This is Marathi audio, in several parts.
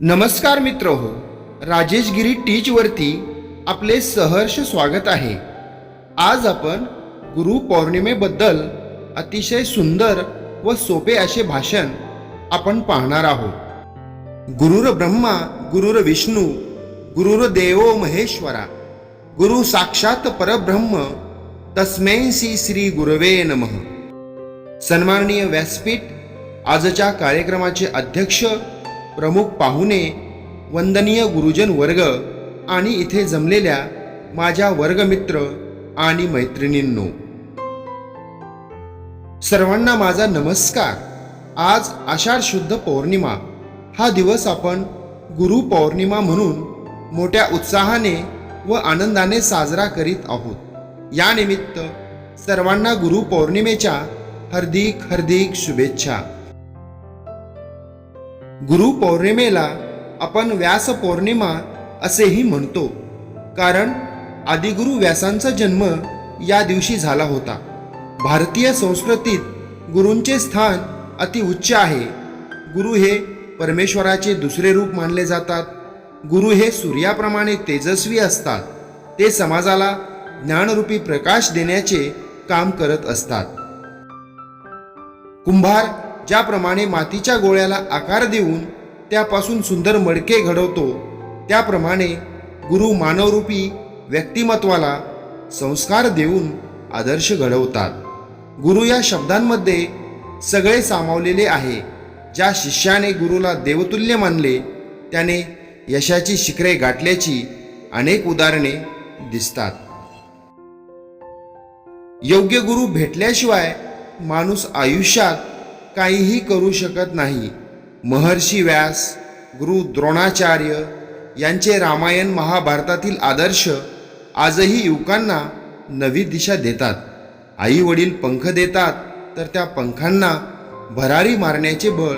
नमस्कार मित्र हो राजेशगिरी टीचवरती आपले सहर्ष स्वागत आहे. आज आपण गुरु पौर्णिमेबद्दल अतिशय सुंदर व सोपे असे भाषण आपण पाहणार आहोत. गुरुर ब्रह्मा गुरुर विष्णू गुरुर देवो महेश्वरा गुरु साक्षात परब्रह्म तस्मै श्री श्री गुरवे नमः. सन्माननीय व्यासपीठ आजच्या कार्यक्रमाचे अध्यक्ष प्रमुख पाहुणे वंदनीय गुरुजन वर्ग आणि इथे जमलेल्या माझ्या वर्गमित्र आणि मैत्रिणींनो. सर्वांना माझा नमस्कार. आज आषाढ शुद्ध पौर्णिमा. हा दिवस आपण गुरु पौर्णिमा म्हणून मोठ्या उत्साहाने व आनंदाने साजरा करीत आहोत. यानिमित्त सर्वांना गुरु पौर्णिमेच्या हार्दिक हार्दिक शुभेच्छा. गुरु पौर्णिमेला आपण व्यास पौर्णिमा असेही म्हणतो. कारण आदिगुरु व्यासांचा जन्म या दिवशी झाला होता. भारतीय संस्कृतीत गुरूंचे स्थान अति उच्च आहे. गुरु हे परमेश्वराचे दुसरे रूप मानले जातात. गुरु हे सूर्याप्रमाणे तेजस्वी असतात. ते समाजाला ज्ञानरूपी प्रकाश देण्याचे काम करत असतात. कुंभार ज्याप्रमाणे मातीच्या गोळ्याला आकार देऊन त्यापासून सुंदर मडके घडवतो त्याप्रमाणे गुरु मानवरूपी व्यक्तिमत्वाला संस्कार देऊन आदर्श घडवतात. गुरु या शब्दांमध्ये सगळे सामावलेले आहे. ज्या शिष्याने गुरुला देवतुल्य मानले त्याने यशाची शिखरे गाठल्याची अनेक उदाहरणे दिसतात. योग्य गुरु भेटल्याशिवाय माणूस आयुष्यात काहीही करू शकत नाही. महर्षी व्यास गुरु द्रोणाचार्य यांचे रामायण महाभारतातील आदर्श आजही युवकांना नवी दिशा देतात. आई वडील पंख देतात तर त्या पंखांना भरारी मारण्याचे बळ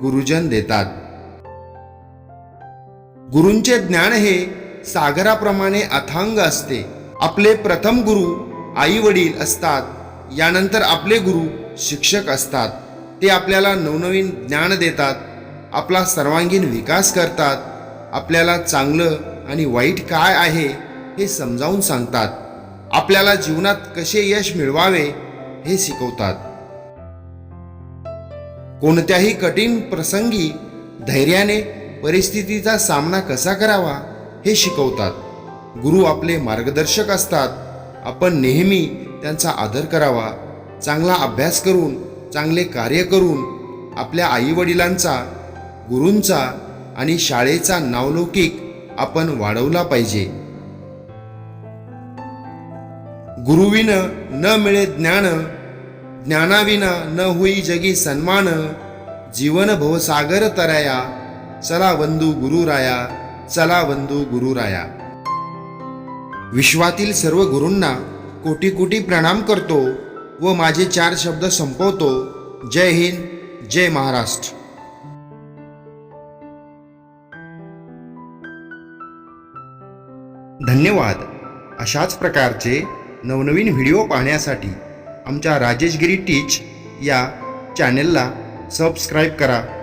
गुरुजन देतात. गुरूंचे ज्ञान हे सागराप्रमाणे अथांग असते. आपले प्रथम गुरु आई वडील असतात यानंतर आपले गुरु शिक्षक असतात. ते आपल्याला नवनवीन ज्ञान देतात आपला सर्वांगीण विकास करतात आपल्याला चांगलं आणि वाईट काय आहे हे समजावून सांगतात. आपल्याला जीवनात कसे यश मिळवावे हे शिकवतात. कोणत्याही कठीण प्रसंगी धैर्याने परिस्थितीचा सामना कसा करावा हे शिकवतात. गुरु आपले मार्गदर्शक असतात. आपण नेहमी त्यांचा आदर करावा चांगला अभ्यास करून चांगले कार्य करून आपल्या आईवडिलांचा गुरूंचा आणि शाळेचा नावलौकिक आपण वाढवला पाहिजे. गुरुविन न मिळे ज्ञान ज्ञानाविना न होई जगी सन्मान जीवन भवसागर तराया चला बंधू गुरुराया चला बंधू गुरुराया. विश्वातील सर्व गुरूंना कोटी कोटी प्रणाम करतो. व माझे चार शब्द संपवतो. जय हिंद जय महाराष्ट्र. धन्यवाद. अशाच प्रकारचे नवनवीन व्हिडिओ पाहण्यासाठी आमच्या राजेशगिरी टीच या चॅनेलला सबस्क्राईब करा.